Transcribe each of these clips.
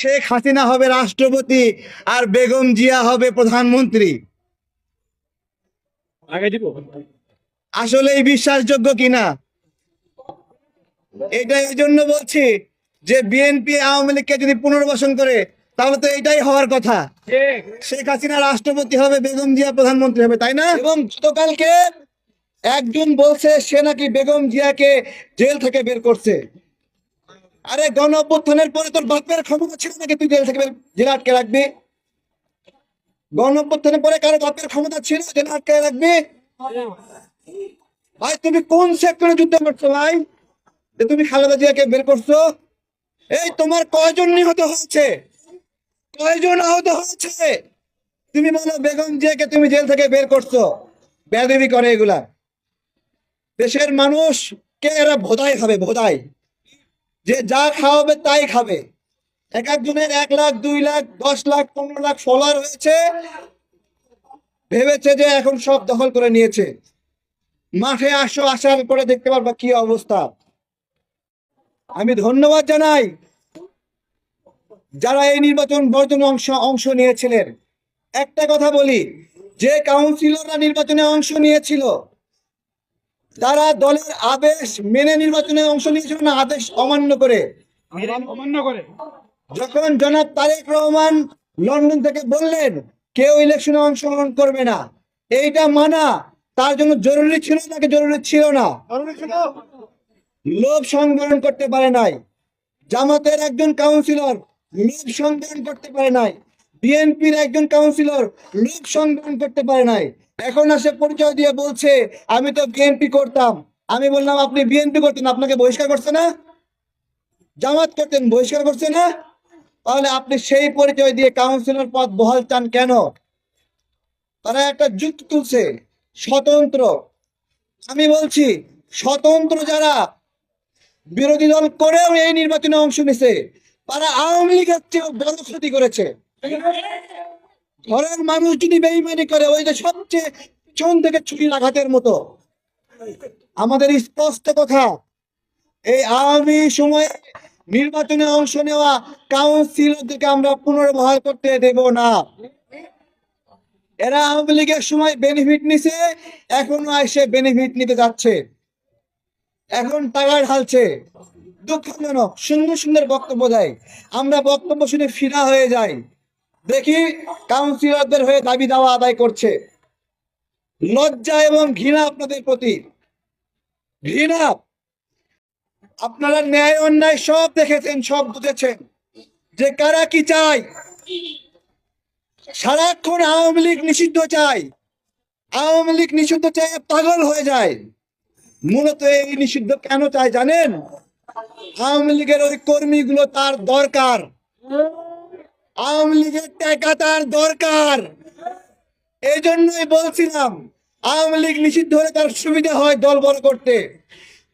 শেখ হাসিনা হবে রাষ্ট্রপতি আর বেগম জিয়া হবে প্রধানমন্ত্রী। আসলে এই বিশ্বাসযোগ্য কিনা? এটা এই জন্য বলছি যে বিএনপি আওয়ামী লীগকে যদি পুনর্বাসন করে তাহলে তো এটাই হওয়ার কথা। শেখ হাসিনা রাষ্ট্রপতি হবে বেগম জিয়া প্রধানমন্ত্রী হবে তাই না? এবং গতকালকে একজন বলছে সে নাকি বেগম জিয়াকে জেল থেকে বের করছে। আরে গণ অভ্যুত্থানের পরে তোর বাপের ক্ষমতা ছিল নাকি তুই জেল থেকে জেলে আটকে রাখবি? গণ অভ্যুত্থানের পরে কারও বাপের ক্ষমতা ছিল জেলে আটকে রাখবি? ভাই, তুমি কোন সেক্টরে যুদ্ধ করছ ভাই? যে তুমি খালেদা জিয়াকে বের করছ? এই তোমার কয়জন নিহত হয়েছে? কয়জন আহত হয়েছে? তুমি বলো বেগম জিয়াকে তুমি জেল থেকে বের করছ। বেদবি করে এগুলা। দেশের মানুষ কে এরা ভোদাই হবে, ভোদাই। যে যা খাওয়াবে তাই খাবে। এক একজনের এক লাখ, দুই লাখ, দশ লাখ, পনেরো লাখ ফলোয়ার হয়েছে ভেবেছে যে এখন সব দখল করে নিয়েছে। মাঠে আসো, আসার পরে দেখতে পারবা কি অবস্থা। আমি ধন্যবাদ জানাই যারা এই নির্বাচন বর্জন অংশ অংশ নিয়েছিলেন। একটা কথা বলি, যে কাউন্সিলররা নির্বাচনে অংশ নিয়েছিল তারা দলের আদেশ মেনে নির্বাচনে অংশ নিয়েছিল না আদেশ অমান্য করে। অমান্য করে? যখন জনাব তারেক রহমান লন্ডন থেকে বললেন কেউ ইলেকশনে অংশগ্রহণ করবে না। এইটা মানা তার জন্য জরুরি ছিল নাকি জরুরি ছিল না। লোভ সংবরণ করতে পারে নাই। জামাতের একজন কাউন্সিলর লোভ সংবরণ করতে পারে নাই। বিএনপির একজন কাউন্সিলর লোক সংবরণ করতে পারে নাই। এখন আসে পরিচয় দিয়ে বলছে, আমি তো বিএনপি করতাম। আমি বললাম, আপনি বিএনপি করতেন, আপনাকে বহিষ্কার করছে না? জামাত করতেন, বহিষ্কার করছে না? তাহলে আপনি সেই পরিচয় দিয়ে কাউন্সিলর পদ বহাল চান কেন? তারা একটা যুক্তি তুলছে, স্বতন্ত্র। আমি বলছি, স্বতন্ত্র যারা, বিরোধী দল করেও এই নির্বাচনে অংশ নিছে, তারা আওয়ামী লীগের চেয়েও বড় ক্ষতি করেছে। ঘরের মানুষ যদি বেইমানি করে, ওই যে সবচেয়ে চন থেকে ছুটি আঘাতের মতো। আমাদের স্পষ্ট কথা, এই আওয়ামী সময়ে নির্বাচনে অংশ নেওয়া কাউন্সিলরদেরকে আমরা পুনর্বহাল করতে দেব না। এরা আওয়ামী লীগের সময় বেনিফিট নিছে, এখনও এসে বেনিফিট নিতে যাচ্ছে। এখন টাকা ঢালছে দুঃখজনক, সুন্দর সুন্দর বক্তব্য দেয়। আমরা বক্তব্য শুনে ফিরা হয়ে যাই। দেখি কাউন্সিলরদের হয়ে দাবি দাওয়া আদায় করছে। লজ্জা এবং ঘৃণা আপনাদের প্রতি। ঘৃণা। আপনারা ন্যায় অন্যায় সব দেখেছেন, সব বুঝেছেন। যে কারা কি চায়? সারাক্ষণ আওয়ামী লীগ নিষিদ্ধ চাই আওয়ামী লীগ নিষিদ্ধ চায় পাগল হয়ে যায়। মূলত এই নিষিদ্ধ কেন চায় জানেন? আওয়ামী লীগের ওই কর্মীগুলো তার দরকার। আওয়ামী লীগের টাকা তার দরকার। এই জন্যই বলছিলাম, আওয়ামী লীগ নিষিদ্ধ হলে তার সুবিধা হয় দল বড় করতে।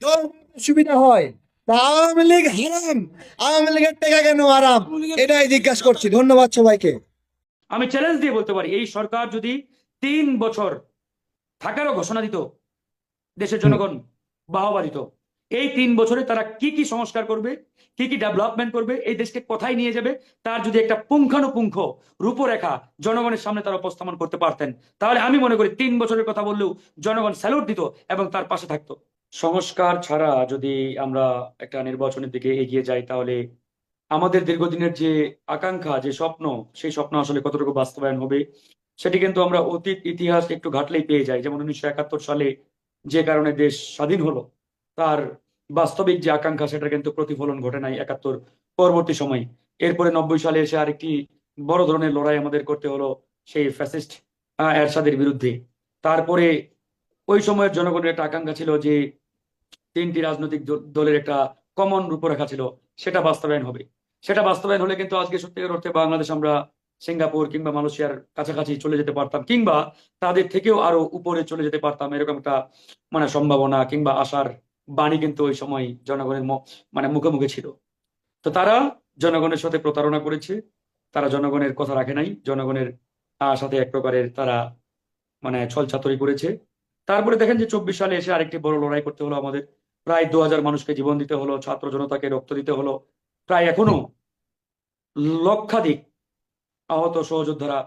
দল সুবিধা হয়। আওয়ামী লীগ হারাম। আওয়ামী লীগের টাকা কেন আরাম? এটাই জিজ্ঞাসা করছি। ধন্যবাদ সবাইকে। আমি চ্যালেঞ্জ দিয়ে বলতে পারি, এই সরকার যদি তিন বছর থাকারও ঘোষণা দিত, দেশের জনগণ বাহবা দিত। এই তিন বছরে তারা কি কি সংস্কার করবে, কি কি ডেভেলপমেন্ট করবে, এই দেশকে কোথায় নিয়ে যাবে, তার যদি একটা পুঙ্খানুপুঙ্খ রূপরেখা জনগণের সামনে তারা উপস্থাপন করতে পারতেন, তাহলে আমি মনে করি তিন বছরের কথা বললেও জনগণ স্যালুট দিত এবং তার পাশে থাকতো। সংস্কার ছাড়া যদি আমরা একটা নির্বাচনের দিকে এগিয়ে যাই, তাহলে আমাদের দীর্ঘদিনের যে আকাঙ্ক্ষা, যে স্বপ্ন, সেই স্বপ্ন আসলে কতটুকু বাস্তবায়ন হবে, সেটি কিন্তু আমরা অতীত, ইতিহাস একটু ঘাটলেই পেয়ে যাই। যেমন উনিশশো একাত্তর সালে যে কারণে দেশ স্বাধীন হলো তার বাস্তবিক যে আকাঙ্ক্ষা সেটা কিন্তু প্রতিফলন ঘটে নাই একাত্তর পরবর্তী সময়। এরপরে নব্বই সালে এসে আরেকটি বড় ধরনের লড়াই আমাদের করতে হলো সেই ফ্যাসিস্ট এরশাদের বিরুদ্ধে। তারপরে ওই সময়ের জনগণের একটা আকাঙ্ক্ষা ছিল যে তিনটি রাজনৈতিক দল- দলের একটা কমন রূপরেখা ছিল, সেটা বাস্তবায়ন হবে। সেটা বাস্তবায়ন হলে কিন্তু আজকে সত্যিকার অর্থে বাংলাদেশ আমরা সিঙ্গাপুর কিংবা মালয়েশিয়ার কাছাকাছি চলে যেতে পারতাম, কিংবা তাদের থেকেও আরও উপরে চলে যেতে পারতাম, এরকম একটা মানে সম্ভাবনা কিংবা আশার বাণী কিন্তু ওই সময় জনগণের মানে মুখে মুখে ছিল। তো তারা জনগণের সাথে প্রতারণা করেছে, তারা জনগণের কথা রাখে নাই, জনগণের সাথে এক প্রকারের তারা মানে ছলচাতুরি করেছে। তারপরে দেখেন যে চব্বিশ সালে এসে আরেকটি বড় লড়াই করতে হলো আমাদের। প্রায় দু হাজার মানুষকে জীবন দিতে হলো, ছাত্র জনতাকে রক্ত দিতে হলো। প্রায় এখনও লক্ষাধিক আহত সহযোদ্ধারা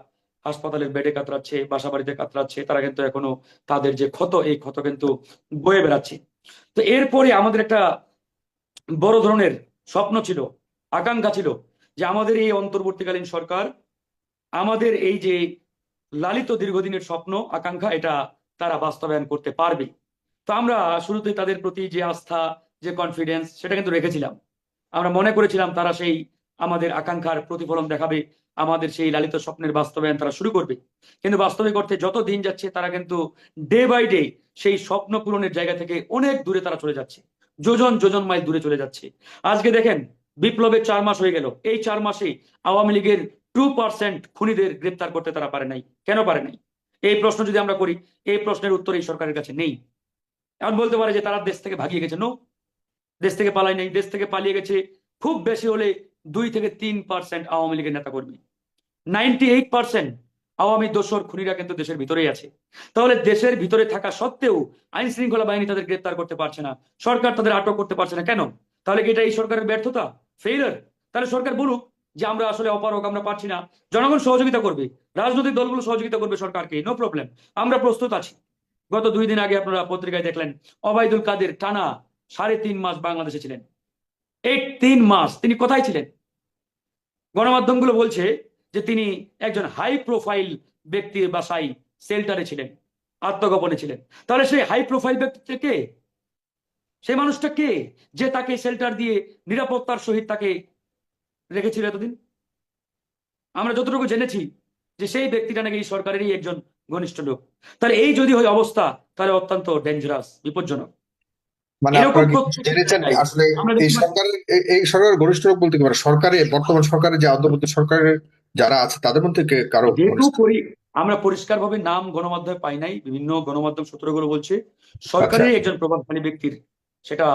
হাসপাতালের বেডে কাতরাচ্ছে বাসা বাড়িতে কাতরাচ্ছে, তারা কিন্তু এখনও তাদের যে ক্ষত, এই ক্ষত কিন্তু বয়ে বেড়াচ্ছে। তো এরপরে আমাদের একটা বড় ধরনের স্বপ্ন ছিল, আকাঙ্ক্ষা ছিল যে আমাদের এই অন্তর্বর্তীকালীন সরকার, আমাদের এই যে লালিত দীর্ঘদিনের স্বপ্ন, আকাঙ্ক্ষা, এটা তারা বাস্তবায়ন করতে পারবে। তো আমরা শুরুতেই তাদের প্রতি যে আস্থা, যে কনফিডেন্স সেটা কিন্তু রেখেছিলাম। আমরা মনে করেছিলাম তারা সেই আমাদের আকাঙ্ক্ষার প্রতিফলন দেখাবে। আমাদের সেই লালিত স্বপ্নের বাস্তবায়ন তারা শুরু করবে। কিন্তু বাস্তবিক অর্থে যত দিন যাচ্ছে, তারা কিন্তু ডে বাই ডে সেই স্বপ্ন পূরণের জায়গা থেকে অনেক দূরে তারা চলে যাচ্ছে। যোজন যোজন মাইল দূরে চলে যাচ্ছে। আজকে দেখেন বিপ্লবের চার মাস হয়ে গেল। এই চার মাসে আওয়ামী লীগের টু পার্সেন্ট খুনিদের গ্রেপ্তার করতে তারা পারে নাই। কেন পারে নাই? এই প্রশ্ন যদি আমরা করি, এই প্রশ্নের উত্তর এই সরকারের কাছে নেই। এখন বলতে পারে যে তারা দেশ থেকে ভাগিয়ে গেছে। নো দেশ থেকে পালায় নেই। দেশ থেকে পালিয়ে গেছে। খুব বেশি হলে দুই থেকে তিন পার্সেন্ট আওয়ামী লীগের নেতা কর্মী নাইনটি এইট পার্সেন্ট আওয়ামী দোসর খুনিরা কিন্তু দেশের ভিতরেই আছে। তাহলে দেশের ভিতরে থাকা সত্ত্বেও আইন শৃঙ্খলা বাহিনী তাদের গ্রেপ্তার করতে পারছে না। সরকার তাদের আটক করতে পারছে না। কেন? তাহলে কি এটা এই সরকারের ব্যর্থতা? ফেইলার তাহলে সরকার বলুক যে আমরা আসলে অপারক আমরা পারছি না। জনগণ সহযোগিতা করবে, রাজনৈতিক দলগুলো সহযোগিতা করবে সরকারকে নো প্রবলেম আমরা প্রস্তুত আছি। গত দুই দিন আগে আপনারা পত্রিকায় দেখলেন অবায়দুল কাদের টানা সাড়ে তিন মাস বাংলাদেশে ছিলেন। এই তিন মাস। তিনি কোথায় ছিলেন? গণমাধ্যমগুলো বলছে যে তিনি একজন হাই প্রোফাইল ব্যক্তির বাসায় সেল্টারে ছিলেন, আত্মগোপনে ছিলেন। তাহলে সেই হাই প্রোফাইল ব্যক্তিটা কে? সেই মানুষটা কে যে তাকে শেল্টার দিয়ে নিরাপত্তার সহিত তাকে রেখেছিল এতদিন? আমরা যতটুকু জেনেছি যে সেই ব্যক্তিটা নাকি সরকারেরই একজন ঘনিষ্ঠ লোক। তাহলে এই যদি হয় অবস্থা, তাহলে অত্যন্ত ডেঞ্জারাস বিপজ্জনক। মানে জেনেছেন? আসলে এই পাচ্ছি- সরকারের এই- লোক বলতে কি পারে সরকারের বর্তমান সরকারের যে অন্তর্বর্তী সরকারের যারা আছে তাদের মধ্যে কারও আমরা পরিষ্কারভাবে নাম গণমাধ্যমে পাই নাই বিভিন্ন গণমাধ্যম সূত্রগুলো বলছে সরকারের একজন প্রভাবশালী ব্যক্তির সেটা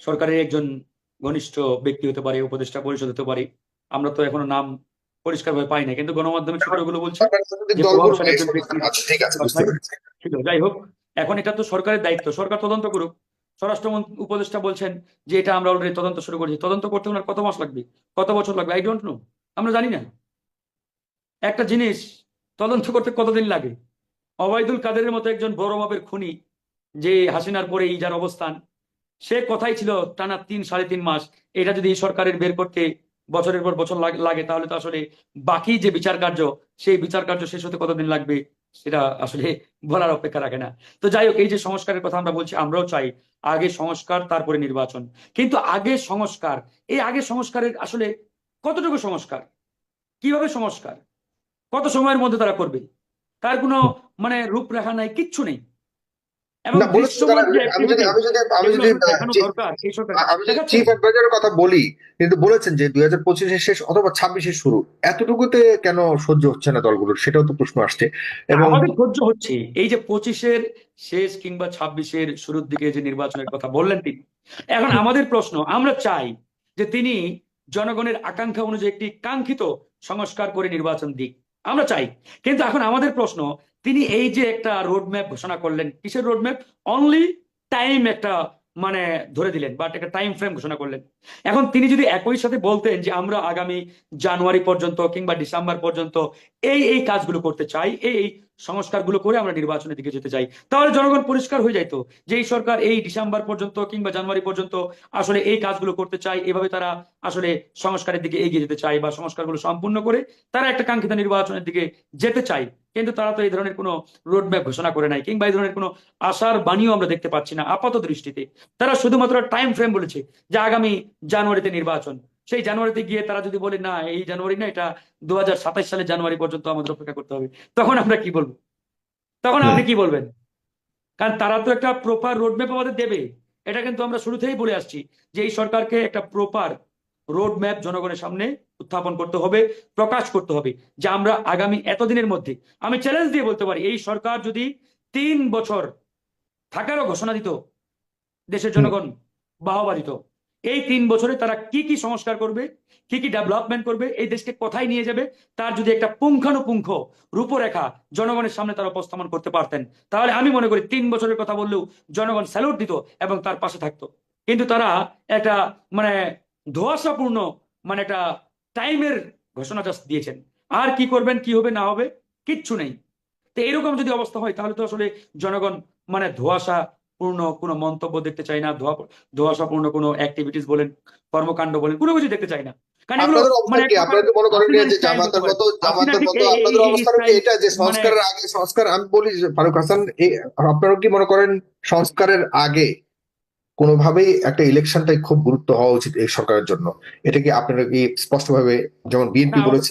সরকারের একজন ঘনিষ্ঠ ব্যক্তি হতে পারে উপদেষ্টা পরিষদ হতে পারে আমরা তো এখনও নাম পরিষ্কারভাবে পাই না কিন্তু গণমাধ্যমের সূত্রগুলো বলছে আচ্ছা ঠিক আছে যাই হোক এখন এটা তো সরকারের দায়িত্ব, সরকার তদন্ত করুক। স্বরাষ্ট্রমন্ত্রী, উপদেষ্টা বলছেন যে এটা আমরা অলরেডি তদন্ত শুরু করেছি। তদন্ত করতে ওনার কত মাস লাগবে? কত বছর লাগবে? আই ডোন্ট নো আমরা জানি না। একটা জিনিস, তদন্ত করতে কতদিন লাগে? অবায়দুল কাদেরের মতো একজন বড় মাপের খুনি, যে হাসিনার পরে এই যার অবস্থান, সে কথাই ছিল টানা তিন, সাড়ে তিন মাস, এটা যদি সরকারের বের করতে বছরের পর বছর লাগে, তাহলে তো আসলে বাকি যে বিচার কার্য, সেই বিচার কার্য শেষ হতে কতদিন লাগবে? সেটা আসলে বলার অপেক্ষা রাখে না। তো যাই হোক, এই যে সংস্কারের কথা আমরা বলছি, আমরাও চাই আগে সংস্কার, তারপরে নির্বাচন। কিন্তু আগে সংস্কার, এই আগে সংস্কারের আসলে কতটুকু সংস্কার? কীভাবে সংস্কার? কত সময়ের মধ্যে তারা করবে? তার কোনো মানে রূপরেখা নাই, কিচ্ছু নেই। এবং চিফ-। অ্যাডভাইজারের কথা বলি কিন্তু বলেছেন যে দুই হাজার পঁচিশের শেষ অথবা ছাব্বিশের শুরু এতটুকুতে কেন সহ্য হচ্ছে না দলগুলোর? সেটাও তো প্রশ্ন আসছে। এবং সহ্য হচ্ছে। এই যে পঁচিশের শেষ কিংবা ছাব্বিশের শুরুর দিকে যে নির্বাচনের কথা বললেন তিনি এখন আমাদের প্রশ্ন আমরা চাই যে তিনি জনগণের আকাঙ্ক্ষা অনুযায়ী একটি কাঙ্ক্ষিত সংস্কার করে নির্বাচন দিক। আমরা চাই। কিন্তু এখন আমাদের প্রশ্ন তিনি এই যে একটা রোডম্যাপ ঘোষণা করলেন, কিসের রোডম্যাপ অনলি টাইম একটা মানে ধরে দিলেন বাট একটা টাইম ফ্রেম ঘোষণা করলেন। এখন তিনি যদি একই সাথে বলতেন যে আমরা আগামী জানুয়ারি পর্যন্ত কিংবা ডিসেম্বর পর্যন্ত এই এই কাজগুলো করতে চাই এই সংস্কারগুলো করে আমরা নির্বাচনের দিকে যেতে চাই। তাহলে জনগণ পরিষ্কার হয়ে যাইতো যে এই সরকার এই ডিসেম্বর পর্যন্ত কিংবা জানুয়ারি পর্যন্ত আসলে এই কাজগুলো করতে চায়, এভাবে তারা আসলে সংস্কারের দিকে এগিয়ে যেতে চায় বা সংস্কারগুলো সম্পূর্ণ করে তারা একটা কাঙ্ক্ষিত নির্বাচনের দিকে যেতে চায়। কিন্তু তারা তো এই ধরনের কোনো রোডম্যাপ ঘোষণা করে নাই কিংবা এই ধরনের কোনো আশার বাণীও আমরা দেখতে পাচ্ছি না আপাত দৃষ্টিতে। তারা শুধুমাত্র টাইম ফ্রেম বলেছে যে আগামী জানুয়ারিতে নির্বাচন। সেই জানুয়ারিতে গিয়ে তারা যদি বলে না এই জানুয়ারি না এটা দু সালে জানুয়ারি পর্যন্ত আমাদের অপেক্ষা করতে হবে। তখন আমরা কি বলব? তখন আপনি কি বলবেন? কারণ তারা তো একটা প্রপার রোডম্যাপ আমাদের দেবে। এটা কিন্তু আমরা শুরু থেকেই বলে আসছি যে এই সরকারকে একটা প্রপার রোডম্যাপ জনগণের সামনে উত্থাপন করতে হবে প্রকাশ করতে হবে যে আমরা আগামী এতদিনের মধ্যে। আমি চ্যালেঞ্জ দিয়ে বলতে পারি এই সরকার যদি তিন বছর থাকারও ঘোষণা দিত দেশের জনগণ বাহবা দিত এই তিন বছরে তারা কি কি সংস্কার করবে, কি কি ডেভেলপমেন্ট করবে, এই দেশকে কোথায় নিয়ে যাবে, তার যদি একটা পুঙ্খানুপুঙ্খ রূপরেখা জনগণের সামনে তারা উপস্থাপন করতে পারতেন, তাহলে আমি মনে করি তিন বছরের কথা বললেও জনগণ স্যালুট দিত এবং তার পাশে থাকতো। কিন্তু তারা একটা মানে ধোয়াশাপূর্ণ মানে একটা টাইমের ঘোষণা জাস্ট দিয়েছেন। আর কি করবেন, কি হবে, না হবে, কিচ্ছু নেই। তো এরকম যদি অবস্থা হয়, তাহলে তো আসলে জনগণ মানে ধোঁয়াশা পূর্ণ কোনো মন্তব্য দেখতে চায় না ধোয়া ধোঁয়াশাপূর্ণ কোনো অ্যাক্টিভিটিস বলেন কর্মকাণ্ড বলেন কোনো কিছু দেখতে চায় না। মানে মনে আমি বলি ফারুক হাসান আপনারা কি মনে করেন সংস্কারের আগে কোনোভাবেই একটা ইলেকশনটাই খুব গুরুত্ব হওয়া উচিত এই সরকারের জন্য? এটা কি আপনারা কি স্পষ্টভাবে যেমন বিএনপি বলেছে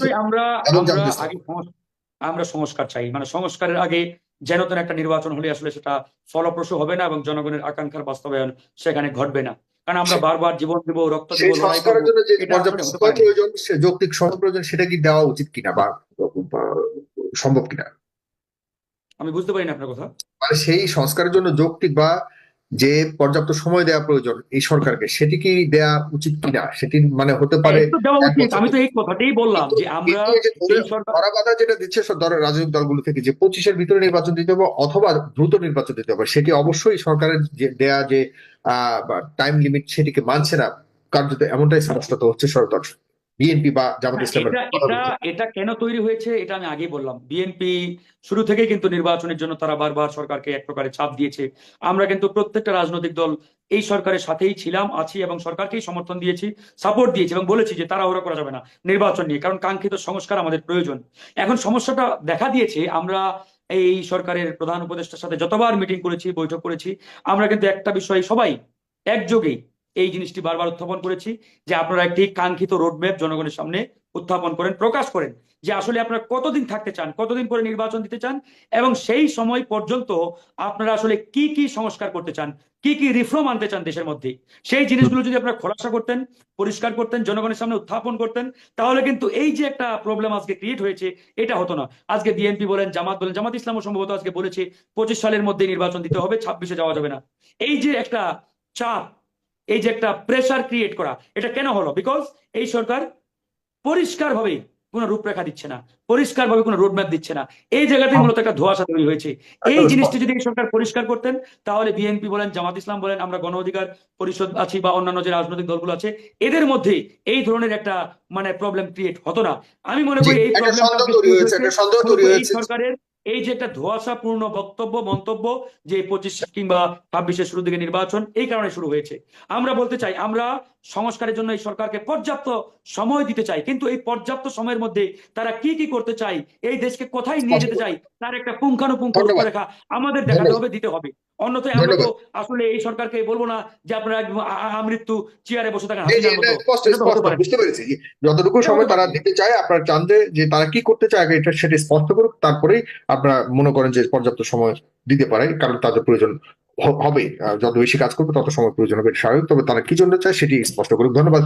আমরা সংস্কার চাই। মানে সংস্কারের আগে যেন তেন একটা নির্বাচন হলে আসলে সেটা ফলপ্রসূ হবে না এবং জনগণের আকাঙ্ক্ষার বাস্তবায়ন সেখানে ঘটবে না। কারণ আমরা বারবার জীবন দিব রক্ত দিব। প্রয়োজন যৌক্তিক সময় প্রয়োজন সেটা কি দেওয়া উচিত কিনা বা বা সম্ভব কিনা? আমি বুঝতে পারি না আপনার কথা। মানে সেই সংস্কারের জন্য যৌক্তিক বা যে পর্যাপ্ত সময় দেওয়া প্রয়োজন এই সরকারকে সেটি কি দেওয়া উচিত কিনা? সেটি মানে হতে পারে আমি তো এই কথাটাই বললাম যে আমরা ধরা বাধা যেটা দিচ্ছে রাজনৈতিক দলগুলো থেকে যে পঁচিশের ভিতরে নির্বাচন দিতে হবে অথবা দ্রুত নির্বাচন দিতে হবে সেটি অবশ্যই সরকারের যে দেয়া যে টাইম লিমিট সেটিকে মানছে না। কার্যত এমনটাই স্পষ্টত হচ্ছে সরকার। বিএনপি বা জামাত ইসলামের এটা এটা এটা কেন তৈরি হয়েছে এটা আমি আগেই বললাম। বিএনপি শুরু থেকেই কিন্তু নির্বাচনের জন্য তারা বারবার সরকারকে এক প্রকারে চাপ দিয়েছে। আমরা কিন্তু প্রত্যেকটা রাজনৈতিক দল এই সরকারের সাথেই ছিলাম আছি এবং সরকারকেই সমর্থন দিয়েছি সাপোর্ট দিয়েছি এবং বলেছি যে তারা ওরা করা যাবে না নির্বাচন নিয়ে কারণ কাঙ্ক্ষিত সংস্কার আমাদের প্রয়োজন। এখন সমস্যাটা দেখা দিয়েছে আমরা এই সরকারের প্রধান উপদেষ্টার সাথে যতবার মিটিং করেছি বৈঠক করেছি আমরা কিন্তু একটা বিষয় সবাই একযোগেই এই জিনিসটি বারবার উত্থাপন করেছি যে আপনারা একটি কাঙ্ক্ষিত রোডম্যাপ জনগণের সামনে উত্থাপন করেন, প্রকাশ করেন যে আসলে আপনারা কতদিন থাকতে চান, কতদিন পরে নির্বাচন দিতে চান এবং সেই সময় পর্যন্ত আপনারা আসলে কি কি সংস্কার করতে চান, কি কি রিফর্ম আনতে চান দেশের মধ্যে? সেই জিনিসগুলো যদি আপনারা খোলাসা করতেন, পরিষ্কার করতেন, জনগণের সামনে উত্থাপন করতেন, তাহলে কিন্তু এই যে একটা প্রবলেম আজকে ক্রিয়েট হয়েছে, এটা হতো না। আজকে বিএনপি বলেন, জামাত বলেন, জামাত ইসলামও সম্ভবত আজকে বলেছে, পঁচিশ সালের মধ্যে নির্বাচন দিতে হবে, ছাব্বিশে যাওয়া যাবে না। এই যে একটা চাপ এই যে একটা প্রেসার ক্রিয়েট করা এটা কেন হলো? বিকজ এই সরকার পরিষ্কারভাবে কোনো রূপরেখা দিচ্ছে না পরিষ্কারভাবে কোনো রোডম্যাপ দিচ্ছে না। এই জায়গাতে মূলত একটা ধোঁয়াশা তৈরি হয়েছে। এই জিনিসটি যদি এই সরকার পরিষ্কার করতেন তাহলে বিএনপি বলেন জামাত ইসলাম বলেন আমরা গণ অধিকার পরিষদ আছি বা অন্যান্য যে রাজনৈতিক দলগুলো আছে এদের মধ্যে এই ধরনের একটা মানে প্রবলেম ক্রিয়েট হতো না। আমি মনে করি এই হয়েছে। সরকারের এই যে একটা ধোয়াশাপূর্ণ বক্তব্য, মন্তব্য যে পঁচিশ কিংবা ছাব্বিশের শুরু থেকে নির্বাচন, এই কারণে শুরু হয়েছে। আমরা বলতে চাই, আমরা সংস্কারের জন্য এই সরকারকে পর্যাপ্ত সময় দিতে চাই। কিন্তু এই পর্যাপ্ত সময়ের মধ্যে তারা কি কি করতে চাই এই দেশকে কোথায় নিয়ে যেতে চাই তার একটা পুঙ্খানুপুঙ্খ। রূপরেখা আমাদের দেখাতে হবে দিতে হবে। অন্যথায় আমরা তো আসলে এই সরকারকে বলব না যে আপনারা আমৃত্যু চেয়ারে বসে থাকেন। বুঝতে পেরেছি। যতটুকু সময় তারা দিতে চায় আপনারা চান যে তারা কি করতে চায় এটা সেটা স্পষ্ট করুক তারপরেই আপনারা মনে করেন যে পর্যাপ্ত সময় দিতে পারে কারণ তাদের প্রয়োজন হবে। যত বেশি কাজ করবে, তত সময় প্রয়োজন হবে। স্বাভাবিক, তবে তারা কি জন্য চায় সেটি স্পষ্ট করুক। ধন্যবাদ।